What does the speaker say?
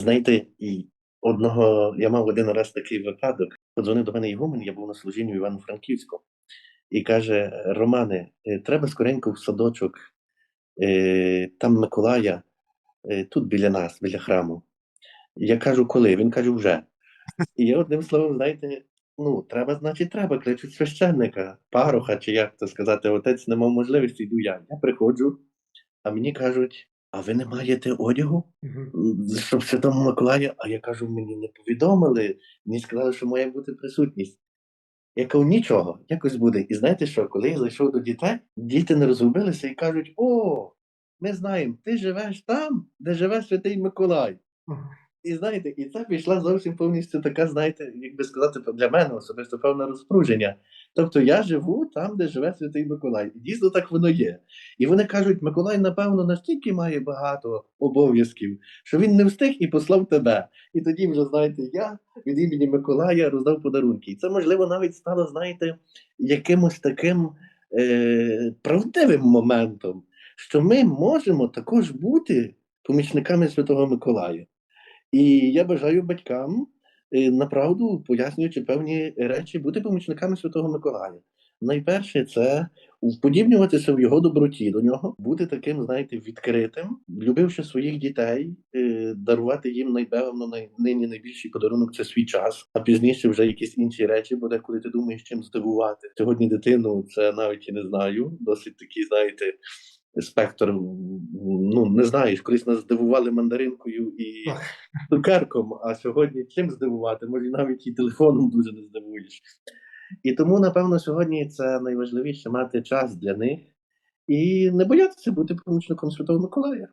Знаєте, і одного я мав один раз такий випадок. Подзвонив до мене Ігумен, я був на служінні в Івано-Франківську, і каже: Романе, е, треба скоренько в садочок, е, там Миколая, е, тут біля нас, біля храму. Я кажу, коли? Він каже, вже. І я одним словом, знаєте, ну, треба, значить, треба, кличуть священника, пароха, чи як то сказати, отець не мав можливості, йду я. Я приходжу, а мені кажуть, а ви не маєте одягу? Щоб Святому Миколаю, а я кажу, мені не повідомили, мені сказали, що має бути присутність. Я кажу, нічого, якось буде. І знаєте що, коли я зайшов до дітей, діти не розгубилися і кажуть: О, ми знаємо, ти живеш там, де живе Святий Миколай. І знаєте, і це пішла зовсім повністю така, знаєте, як би сказати, для мене особисто певне розпруження. Тобто я живу там, де живе Святий Миколай. І дійсно так воно є. І вони кажуть, Миколай, напевно, настільки має багато обов'язків, що він не встиг і послав тебе. І тоді вже, знаєте, я від імені Миколая роздав подарунки. І це, можливо, навіть стало, знаєте, якимось таким е, правдивим моментом, що ми можемо також бути помічниками Святого Миколая. І я бажаю батькам, е, направду пояснюючи певні речі, бути помічниками Святого Миколая. Найперше, це вподібнюватися в його доброті до нього, бути таким, знаєте, відкритим, любивши своїх дітей, е, дарувати їм найпевно най, нині найбільший подарунок це свій час, а пізніше вже якісь інші речі буде, коли ти думаєш, чим здивувати. Сьогодні дитину це навіть і не знаю. Досить такий, знаєте, спектр. Ну не знаю, колись нас здивували мандаринкою і цукерком, а сьогодні чим здивувати? Може, навіть і телефоном дуже не здивуєш. І тому, напевно, сьогодні це найважливіше мати час для них і не боятися бути помічником Святого Миколая.